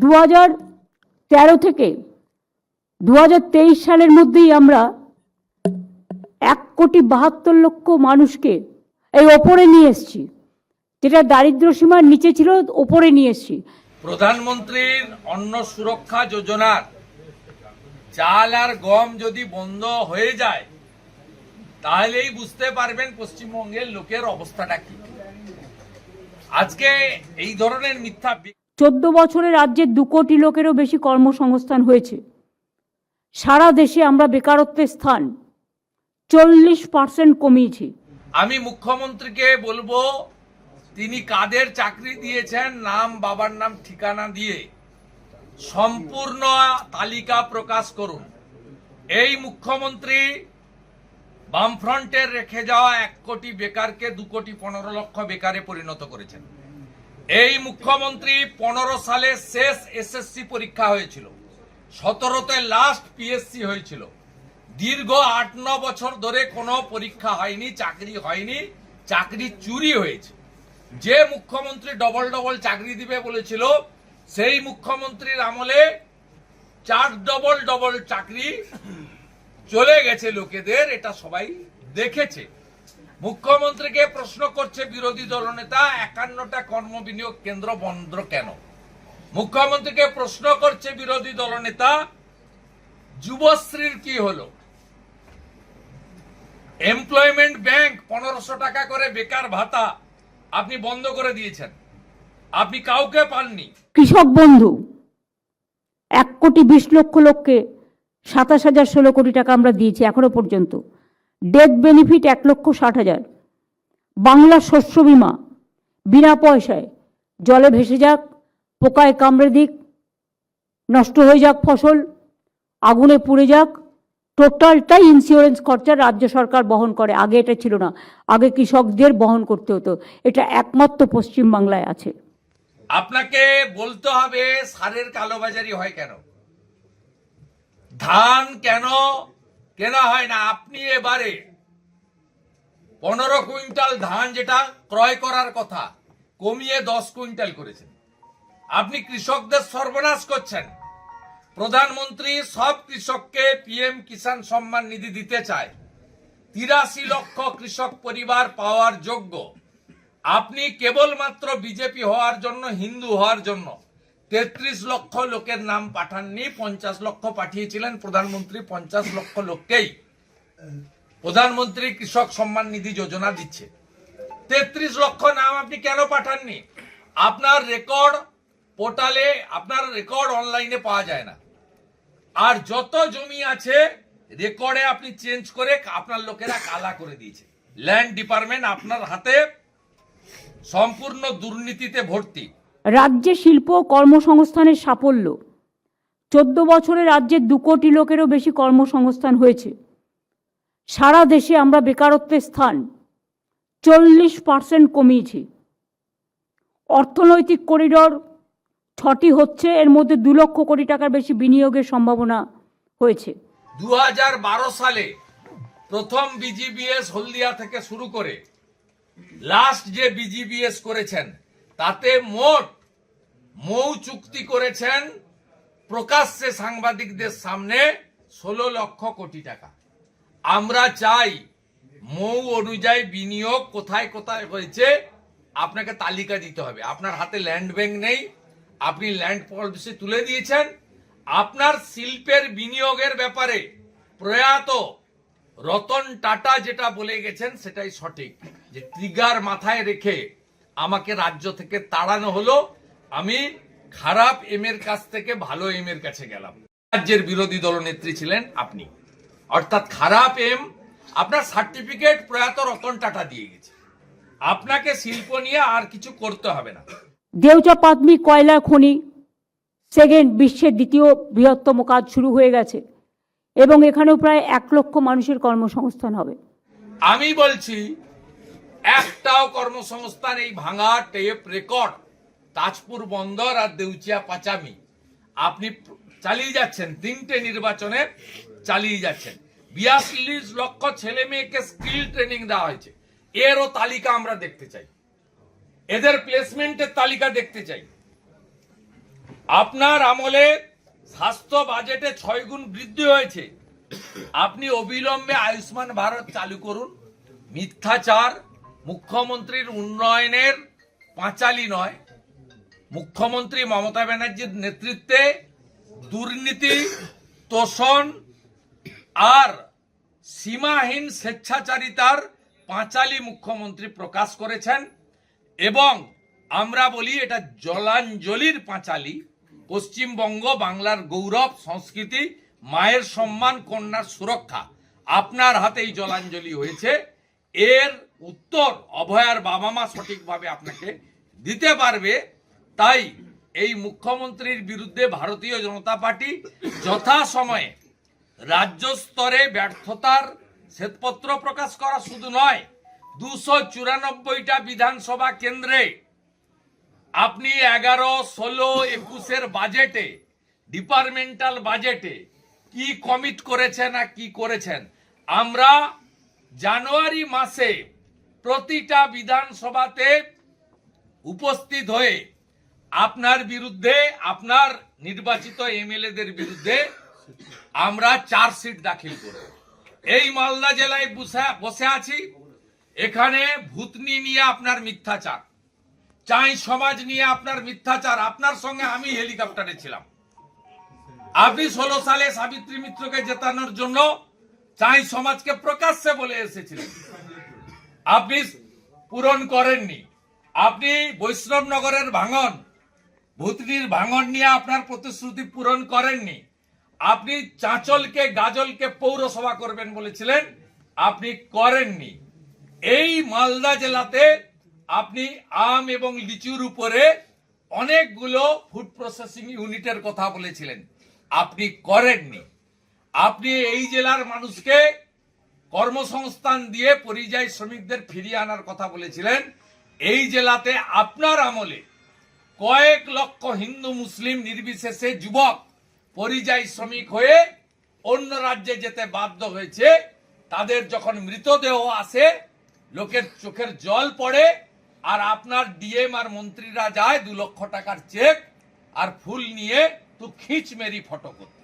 দু হাজার তেরো থেকে দু তেইশ সালের মধ্যেই আমরা এক কোটি বাহাত্তর লক্ষ মানুষকে এই ওপরে নিয়ে এসেছি, যেটা দারিদ্র সীমার নিচে ছিল, ওপরে নিয়ে এসেছি। প্রধানমন্ত্রীর অন্ন সুরক্ষা যোজনার চাল আর গম যদি বন্ধ হয়ে যায়, তাহলেই বুঝতে পারবেন পশ্চিমবঙ্গের লোকের অবস্থাটা কি। আজকে এই ধরনের মিথ্যা চোদ্দ বছরে রাজ্যে দু কোটি লোকেরও বেশি কর্মসংস্থান হয়েছে। সারা দেশে আমরা বেকারত্বের স্থান। চল্লিশ পার্সেন্ট কমিয়েছি। আমি মুখ্যমন্ত্রীকে বলব, তিনি কাদের চাকরি দিয়েছেন, নাম, বাবার নাম, ঠিকানা দিয়ে সম্পূর্ণ তালিকা প্রকাশ করুন। এই মুখ্যমন্ত্রী বামফ্রন্টের রেখে যাওয়া এক কোটি বেকারকে দু কোটি পনেরো লক্ষ বেকারে পরিণত করেছেন। এই মুখ্যমন্ত্রী পনেরো সালে শেষ এসএসসি পরীক্ষা হয়েছিল। সতেরোতে লাস্ট পিএসসি হয়েছিল। দীর্ঘ আট ন বছর ধরে কোনো পরীক্ষা হয়নি, চাকরি হয়নি, চাকরি চুরি হয়েছে। যে মুখ্যমন্ত্রী ডবল ডবল চাকরি দিবে বলেছিল, সেই মুখ্যমন্ত্রীর আমলে চার ডবল ডবল চাকরি চলে গেছে লোকেদের, এটা সবাই দেখেছে। মুখ্যমন্ত্রীকে প্রশ্ন করছে বিরোধী দলনেতা একান্নটা কর্ম বিনিয়োগ কেন্দ্র বন্ধ কেন? মুখ্যমন্ত্রীকে প্রশ্ন করছে বিরোধী দলনেতা যুবশ্রীর কি হলো? এমপ্লয়মেন্ট ব্যাংক পনেরোশো টাকা করে বেকার ভাতা আপনি বন্ধ করে দিয়েছেন। আপনি কাউকে পাননি। কৃষক বন্ধু, এক কোটি বিশ লক্ষ লোককে সাতাশ হাজার ষোলো কোটি টাকা আমরা দিয়েছি এখনও পর্যন্ত। ডেথ বেনিফিট এক লক্ষ ষাট হাজার। বাংলা শস্য বিমা, বিনা পয়সায় জলে ভেসে যাক, পোকায় কামড়ে দিক, নষ্ট হয়ে যাক ফসল, আগুনে পুড়ে যাক, টোটালটাই ইন্স্যুরেন্স খরচা রাজ্য সরকার বহন করে। আগে এটা ছিল না। আগে কৃষকদের বহন করতে হতো। এটা একমাত্র পশ্চিমবাংলায় আছে। আপনাকে বলতে হবে, সারের কালোবাজারি হয় কেন? ধান কেন কেনা হয় না, আপনি এবারে পনেরো কুইন্টাল ধান যেটা ক্রয় করার কথা, কমিয়ে দশ কুইন্টাল করেছেন। আপনি কৃষকদের সর্বনাশ করছেন। প্রধানমন্ত্রী সব কৃষককে পিএম কিষাণ সম্মান নিধি দিতে চায়। তিরাশি লক্ষ কৃষক পরিবার পাওয়ার যোগ্য। আপনি কেবলমাত্র বিজেপি হওয়ার জন্য, হিন্দু হওয়ার জন্য তেত্রিশ লক্ষ লোকের নাম পাঠাননি, পঞ্চাশ লক্ষ পাঠিয়েছিলেন প্রধানমন্ত্রী, পঞ্চাশ লক্ষ লোককেই। প্রধানমন্ত্রী কৃষক সম্মান নিধি যোজনা দিচ্ছে। তেত্রিশ লক্ষ নাম আপনি কেন পাঠাননি? আপনার রেকর্ড পোর্টালে, আপনার রেকর্ড অনলাইনে পাওয়া যায় না। আর যত জমি আছে, রেকর্ডে আপনি চেঞ্জ করে আপনার লোকেরা কালা করে দিয়েছে। ল্যান্ড ডিপার্টমেন্ট আপনার হাতে সম্পূর্ণ দুর্নীতিতে ভর্তি। রাজ্যে শিল্প কর্মসংস্থানের সাফল্য। চোদ্দ বছরে রাজ্যে দু কোটি লোকেরও বেশি কর্মসংস্থান হয়েছে। সারা দেশে আমরা বেকারত্বের স্থান। চল্লিশ পার্সেন্ট কমিয়েছি। অর্থনৈতিক করিডর ছটি হচ্ছে, এর মধ্যে দু লক্ষ কোটি টাকার বেশি বিনিয়োগের সম্ভাবনা হয়েছে। দু হাজার বারো সালে প্রথম বিজিবিএস হলদিয়া থেকে শুরু করে লাস্ট যে বিজিবিএস করেছেন, তাতে মোট মৌ চুক্তি করেছেন প্রকাশ্যে সাংবাদিকদের সামনে ষোলো লক্ষ কোটি টাকা। আমরা চাই মৌ অনুযায়ী বিনিয়োগ কোথায় কোথায় হয়েছে, আপনাকে তালিকা দিতে হবে। আপনার হাতে ল্যান্ড ব্যাংক নেই, আপনি ল্যান্ড পলিসি তুলে দিয়েছেন। আপনার শিল্পের বিনিয়োগের ব্যাপারে প্রয়াত রতন টাটা যেটা বলে গেছেন, সেটাই সঠিক। যে ট্রিগার মাথায় রেখে আমাকে রাজ্য থেকে তাড়ানো হলো আমি খারাপ এম এর কাছ থেকে ভালো এম এর কাছে গেলাম। রাজ্যের বিরোধী দলনেত্রী ছিলেন আপনি। অর্থাৎ খারাপ এম আপনার সার্টিফিকেট প্রয়াত রতন টাটা দিয়ে গেছে। আপনাকে শিল্প নিয়ে আর কিছু করতে হবে না। দেউচা পাতমি কয়লা খনি সেকেন্ড বিশ্বের দ্বিতীয় বৃহত্তম কাজ শুরু হয়ে গেছে এবং এখানেও প্রায় এক লক্ষ মানুষের কর্মসংস্থান হবে। আমি বলছি একটাও কর্মসংস্থান এই ভাঙা টেপ রেকর্ড তাজপুর বন্দর আর দেউচিয়া পাচামি। আপনি চালিয়ে যাচ্ছেন, তিনটে নির্বাচনে চালিয়ে যাচ্ছেন। বিয়াল্লিশ লক্ষ ছেলে মেয়েকে স্কিল ট্রেনিং দেওয়া হয়েছে। এরও তালিকা আমরা দেখতে চাই। এদের প্লেসমেন্টের তালিকা দেখতে চাই। আপনার আমলে স্বাস্থ্য বাজেটে ছয় গুণ বৃদ্ধি হয়েছে। আপনি অবিলম্বে আয়ুষ্মান ভারত চালু করুন। মিথ্যাচার মুখ্যমন্ত্রীর উন্নয়নের পাঁচালি নয়। মুখ্যমন্ত্রী মমতা ব্যানার্জির নেতৃত্বে দুর্নীতি, তোষণ আর সীমাহীন স্বেচ্ছাচারিতার পাঁচালী মুখ্যমন্ত্রী প্রকাশ করেছেন এবং আমরা বলি এটা জলাঞ্জলির পাঁচালী। পশ্চিমবঙ্গ, বাংলার গৌরব, সংস্কৃতি, মায়ের সম্মান, কন্যার সুরক্ষা আপনার হাতেই জলাঞ্জলি হয়েছে। এর উত্তর অভয়ার বাবা মা সঠিকভাবে আপনাকে দিতে পারবে। তাই এই মুখ্যমন্ত্রীর বিরুদ্ধে ভারতীয় জনতা পার্টি যথাসময়ে রাজ্য স্তরে ব্যর্থতার শ্বেতপত্র প্রকাশ করা শুধু নয়, দুশো চুরানব্বইটা বিধানসভা কেন্দ্রে আপনি এগারো, ষোলো, একুশের বাজেটে, ডিপার্টমেন্টাল বাজেটে কি কমিট করেছেন আর কি করেছেন? আমরা জানুয়ারি মাসে প্রতিটা বিধানসভাতে উপস্থিত হয়ে আপনার বিরুদ্ধে, আপনার নির্বাচিত এমএলএদের বিরুদ্ধে আমরা চার্জশিট দাখিল করব। এই মালদা জেলায় বসে- বসে আছি। এখানে ভূতনি নিয়ে আপনার মিথ্যাচার। চাই সমাজ নিয়ে আপনার মিথ্যাচার। আপনার সঙ্গে আমি হেলিকপ্টারে ছিলাম। আপনি ষোলো সালে সাবিত্রী মিত্রকে জেতানোর জন্য চাই সমাজকে প্রকাশ্যে বলে এসেছিলেন। আপনি পূরণ করেননি। আপনি বৈষ্ণবনগরের ভাঙন ভূতনির ভাঙন নিয়ে আপনার প্রতিশ্রুতি পূরণ করেননি। আপনি চাঁচলকে, গাজলকে পৌরসভা করবেন বলেছিলেন, আপনি করেননি। এই মালদা জেলাতে আপনি আম এবং লিচুর উপরে অনেকগুলো ফুড প্রসেসিং ইউনিটের কথা বলেছিলেন। আপনি করেননি। আপনি এই জেলার মানুষকে কর্মসংস্থান দিয়ে পরিযায়ী শ্রমিকদের ফিরিয়ে আনার কথা বলেছিলেন। এই জেলাতে আপনার আমলে কয়েক লক্ষ হিন্দু মুসলিম নির্বিশেষে যুবক পরিযায়ী শ্রমিক হয়ে অন্য রাজ্যে যেতে বাধ্য হয়েছে। তাদের যখন মৃতদেহ আসে, লোকের চোখের জল পড়ে, আর আপনার ডিএম আর মন্ত্রীরা যায় দু লক্ষ টাকার চেক আর ফুল নিয়ে, তো খিচ মেরি ফটো করতে।